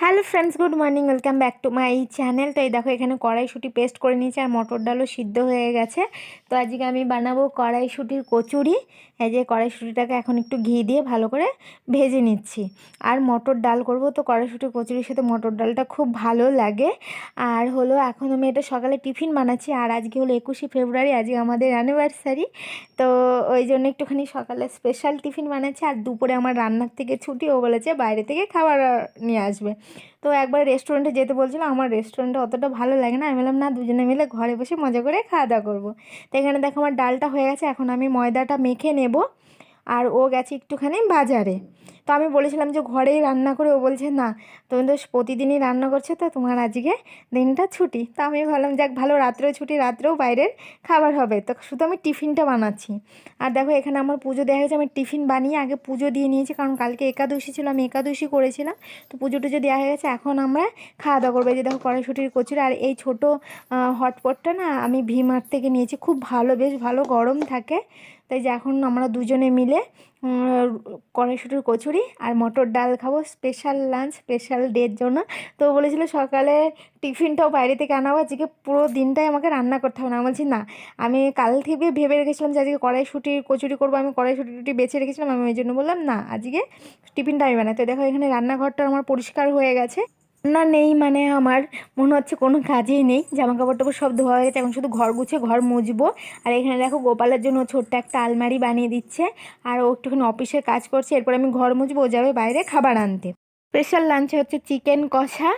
Hello friends, good morning, welcome back to my channel. তো এই দেখো, এখানে কড়াইশুঁটি পেস্ট করে নিয়েছে আর মটর ডালও সিদ্ধ হয়ে গেছে। তো আজকে আমি বানাবো কড়াইশুঁটির কচুরি। এই যে কড়াইশুঁটিটাকে এখন একটু ঘি দিয়ে ভালো করে ভেজে নিচ্ছি। আর মটর ডাল করব তো কড়াইশুঁটির কচুরির সাথে মটর ডালটা খুব ভালো লাগে। আর হলো এখন আমি এটা সকালে টিফিন বানাচ্ছি আর আজকে হলো একুশে ফেব্রুয়ারি, আজকে আমাদের অ্যানিভার্সারি তো ওই জন্য একটুখানি সকালে স্পেশাল টিফিন বানাচ্ছি আর দুপুরে আমার রান্নার থেকে ছুটি ও বলেছে বাইরে থেকে খাবার নিয়ে আসবে। তো একবার রেস্টুরেন্টে যেতে বলছিল আমার রেস্টুরেন্টে অতটা ভালো লাগে না। আমি বললাম, না, দুজনে মিলে ঘরে বসে মজা করে খাওয়া দাওয়া করব। তো এখানে দেখো আমার ডালটা হয়ে গেছে, এখন আমি ময়দাটা মেখে নেব। আর ও গেছে একটুখানি বাজারে। তো আমি বলেছিলাম যে ঘরেই রান্না করে, ও বলছে, না, তুমি তো প্রতিদিনই রান্না করছ, তো তোমার আজকে দিনটা ছুটি। তো আমি ভাবলাম, যাক, ভালো, রাত্রেও ছুটি, রাত্রেও বাইরের খাবার হবে। তো শুধু আমি টিফিনটা বানাচ্ছি। আর দেখো, এখানে আমার পুজো দেওয়া হয়েছে, আমি টিফিন বানিয়ে আগে পুজো দিয়ে নিয়েছি, কারণ কালকে একাদশী ছিল, আমি একাদশী করেছিলাম। তো পুজো টুজো দেওয়া হয়ে গেছে, এখন আমরা খাওয়া দাওয়া করব যে দেখো, কড়াইশুটির কচুরি, আর এই ছোটো হটপটটা না, আমি ভিমার্ট থেকে নিয়েছি, খুব ভালো, বেশ ভালো গরম থাকে। তাই যে এখন আমরা দুজনে মিলে কড়াইশুটির কচুরি আর মটর ডাল খাব স্পেশাল লাঞ্চ স্পেশাল ডের জন্য। তো বলেছিল সকালে টিফিনটাও বাইরে থেকে আনাবো আজকে পুরো দিনটাই আমাকে রান্না করতে হবে না। বলছি, না, আমি কাল থেকে ভেবে রেখেছিলাম যে আজকে কড়াইশুটির কচুরি করব। আমি কড়াইশুটি বেছে রেখেছিলাম, আমি ওই জন্য বললাম, না, আজকে টিফিনটা আমি বানাই। তো দেখো এখানে রান্নাঘরটা আমার পরিষ্কার হয়ে গেছে। না নেই মানে আমার মনে হচ্ছে কোনো কাজেই নেই। জামা কাপড় টাপড় সব ধোয়া হয়ে গেছে, এখন শুধু ঘর গুছে ঘর মুছবো। আর এখানে দেখো গোপালের জন্য ছোট্ট একটা আলমারি বানিয়ে দিচ্ছে। আর ও একটুখানি অফিসের কাজ করছে, এরপর আমি ঘর মুছবো, ও যাবে বাইরে খাবার আনতে। স্পেশাল লাঞ্চে হচ্ছে চিকেন কষা।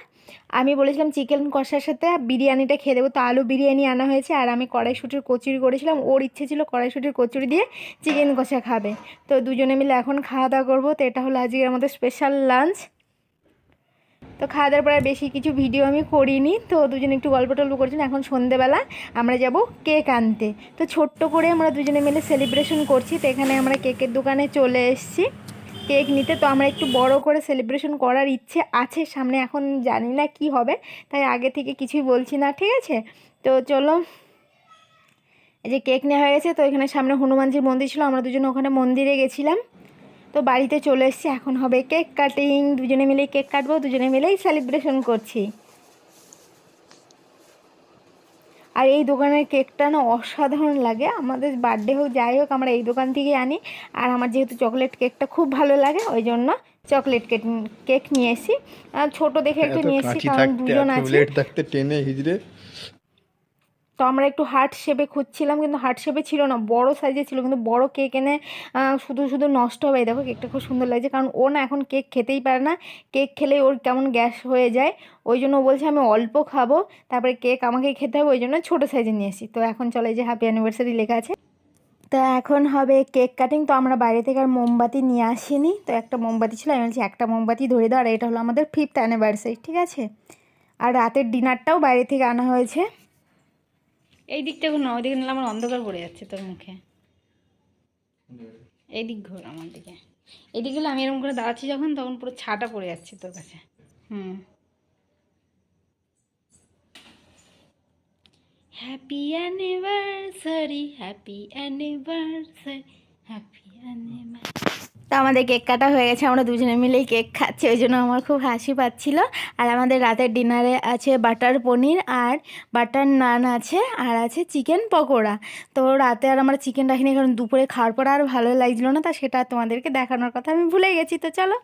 আমি বলেছিলাম চিকেন কষার সাথে বিরিয়ানিটা খেয়ে দেবো, তো আলু বিরিয়ানি আনা হয়েছে। আর আমি কড়াইশুটির কচুরি করেছিলাম, ওর ইচ্ছে ছিল কড়াইশুটির কচুরি দিয়ে চিকেন কষা খাবে। তো দুজনে মিলে এখন খাওয়া দাওয়া করব, তো এটা হলো আজকে আমাদের স্পেশাল লাঞ্চ। তো খাওয়া দাওয়ার পরে বেশি কিছু ভিডিও আমি করিনি। তো দুজনে একটু গল্প টল্প করছিলাম। এখন সন্ধেবেলা, আমরা যাব কেক আনতে। তো ছোট্ট করে আমরা দুজনে মিলে সেলিব্রেশন করছি। তো এখানে আমরা কেকের দোকানে চলে এসেছি। কেক নিতে। তো আমরা একটু বড় করে সেলিব্রেশন করার ইচ্ছে আছে। সামনে এখন জানি না কি হবে। তাই আগে থেকে কিছুই বলছি না, ঠিক আছে? তো চলো, এই যে কেক নেওয়া হয়ে গেছে। তো এখানে সামনে হনুমানজির মন্দির ছিল। আমরা দুজনে ওখানে মন্দিরে গেছিলাম। তো বাড়িতে চলে এসেছি এখন হবে কেক কাটিং। দুজনে মিলেই কেক কাটবো দুজনে মিলেই সেলিব্রেশন করছি। আর এই দোকানের কেকটা না অসাধারণ লাগে আমাদের বার্থডে হোক যাই হোক আমরা এই দোকান থেকেই আনি। আর আমার যেহেতু চকলেট কেকটা খুব ভালো লাগে ওই জন্য চকলেট কেক কেক নিয়ে এসি ছোট দেখে একটু নিয়ে এসেছি কারণ দুজন আছে। তো আমরা একটু হার্ট শেপে খুঁজছিলাম, কিন্তু হার্ট শেপে ছিল না, বড় সাইজে ছিল, কিন্তু বড় কেক এনে শুধু শুধু নষ্ট হবে। দেখো কেকটা খুব সুন্দর লাগছে, কারণ ও না এখন কেক খেতেই পারে না। কেক খেলে ওর কেমন গ্যাস হয়ে যায়। ওই জন্য বলছে, আমি অল্প খাব, তারপরে কেক আমাকে খেতে হবে, ওই জন্য ছোটো সাইজে নিয়ে এসি তো এখন চলে যে হ্যাপি অ্যানিভার্সারি লেখা আছে। তো এখন হবে কেক কাটিং তো আমরা বাইরে থেকে আর মোমবাতি নিয়ে আসিনি। তো একটা মোমবাতি ছিল, আমি বলছি, একটা মোমবাতি ধরে দাও, আর এটা হলো আমাদের ফিফথ অ্যানিভার্সারি ঠিক আছে? আর রাতের ডিনারটাও বাইরে থেকে আনা হয়েছে। এই দিকটা না ওই দিকে নিলে আমার অন্ধকার পড়ে যাচ্ছে তোর মুখে। এই দিক ঘোর আমার দিকে। এদিকে গেলে আমি এরকম করে দাঁড়াচ্ছি যখন, তখন পুরো ছাটা পড়ে যাচ্ছে তোর কাছে। হুম। Happy anniversary happy anniversary happy anniversary তো আমাদের কেক কাটা হয়ে গেছে, আমরা দুজনে মিলেই কেক খাচ্ছি, ওই জন্য আমার খুব হাসি পাচ্ছিল। আর আমাদের রাতের ডিনারে আছে বাটার পনির আর বাটার নান আছে, আর আছে চিকেন পকোড়া। তো রাতে আর আমরা চিকেন রাখিনি, কারণ দুপুরে খাওয়ার পর আর ভালো লাগছিল না, তা সেটা তোমাদেরকে দেখানোর কথা আমি ভুলে গেছি, তো চলো।